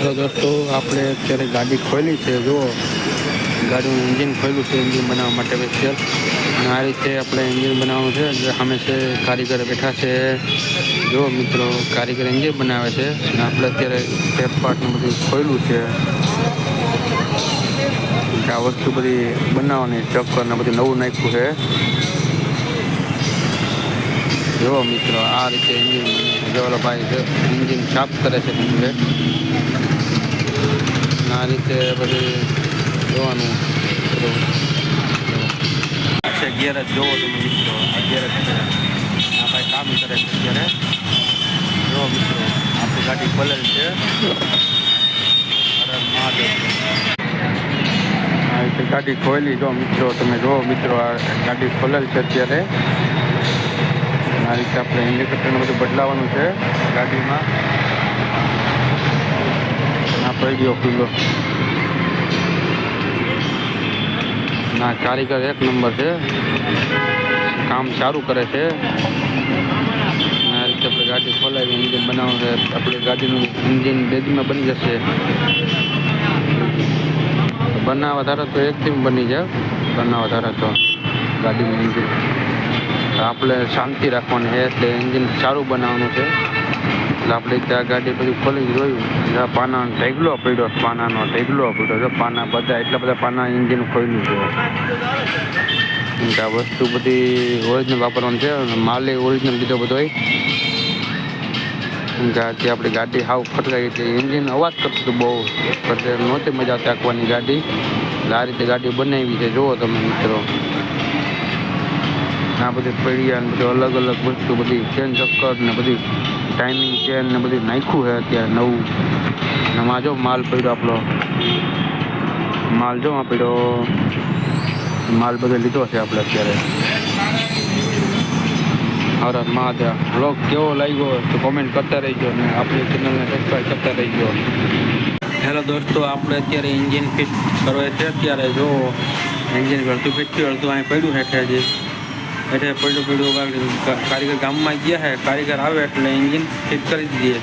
તો દોસ્તો, આપણે અત્યારે ગાડી ખોલી છે, જુઓ. ગાડીનું એન્જિન ખોલ્યું છે એન્જિન બનાવવા માટે સ્પેશિયલ અને આ રીતે આપણે એન્જિન બનાવવાનું છે જે સામે છે કારીગર બેઠા છે. જો મિત્રો, કારીગર એન્જિન બનાવે છે. અને આપણે અત્યારે ટેપ પાર્ટનું બધું ખોલ્યું છે. આ વસ્તુ બધી બનાવવાની, ચક્કર ને બધું નવું નાખ્યું છે. જો મિત્રો, આ રીતે એન્જિન જો ઓલો ભાઈ છે એન્જિન સાફ કરે છે કમ્પ્લેટ આ રીતે પછી જોવાનું. આ ગેરેજ જોવો તમે મિત્રો. છે. આ ભાઈ કામ કરે છે અત્યારે. જો મિત્રો આપણી ગાડી ખોલેલ છે. આ રીતે ગાડી ખોલી જો મિત્રો, તમે જો મિત્રો, આ ગાડી ખોલેલ છે અત્યારે. આ રીતે આપણે ઇન્ડિકેટરને બધું બદલાવાનું છે ગાડીમાં. પડી ગયો ખુલ્લો ના, કારીગર એક નંબર છે. કામ સારું કરે છે. આ રીતે આપણે ગાડી ખોલાવી બનાવવાનું છે. આપણી ગાડીનું એન્જિન બે બની જશે. બનાવવા ધારો તો એક થી બની જાય બનાવવા ધારો તો. ગાડીનું એન્જિન આપણે શાંતિ રાખવાની છે એટલે એન્જિન સારું બનાવવાનું છે. એટલે આપણે ત્યાં ગાડી બધું ખોલી જોયું. આ પાનાનો ઢેગલો પડ્યો, પાનાનો ઢેગલો પડ્યો. પાના બધા એટલા બધા પાના એન્જિન ખોલ્યું છે. આ વસ્તુ બધી ઓરિજિનલ વાપરવાની છે માલે ઓરિજિનલ લીધો બધો આજે આપણી ગાડી હાવ ખટકાઈ ગઈ હતી એન્જિન અવાજ કરતું હતું બહુ નહોતી મજા આવતી આંકવાની ગાડી. આ રીતે ગાડી બનાવી છે. જુઓ તમે મિત્રો. આ બધી પડિયા ને બધું અલગ અલગ વસ્તુ બધી ચેન ચક્કર ને બધી ટાઈમિંગ ચેન ને બધું નાખ્યું છે અત્યારે નવું. ને માં જો માલ પડ્યો આપણો. માલ જો આ પડ્યો. માલ બધો લીધો છે આપણે અત્યારે. હર મહાદેવ. બ્લોગ કેવો લાગ્યો તો કોમેન્ટ કરતા રહીજો અને આપણી ચેનલને સબસ્ક્રાઈબ કરતા રહીજો. હેલો દોસ્તો, આપણે અત્યારે એન્જિન ફિટ કરવે છે. અત્યારે જો એન્જિન અડધું ફિટ થયું અડધું અહીં પડ્યું હેઠે હજી હેઠે પડ્યો પડ્યો કારીગર ગામમાં ગયા હે કારીગર આવે એટલે એન્જિન ફિટ કરી દઈએ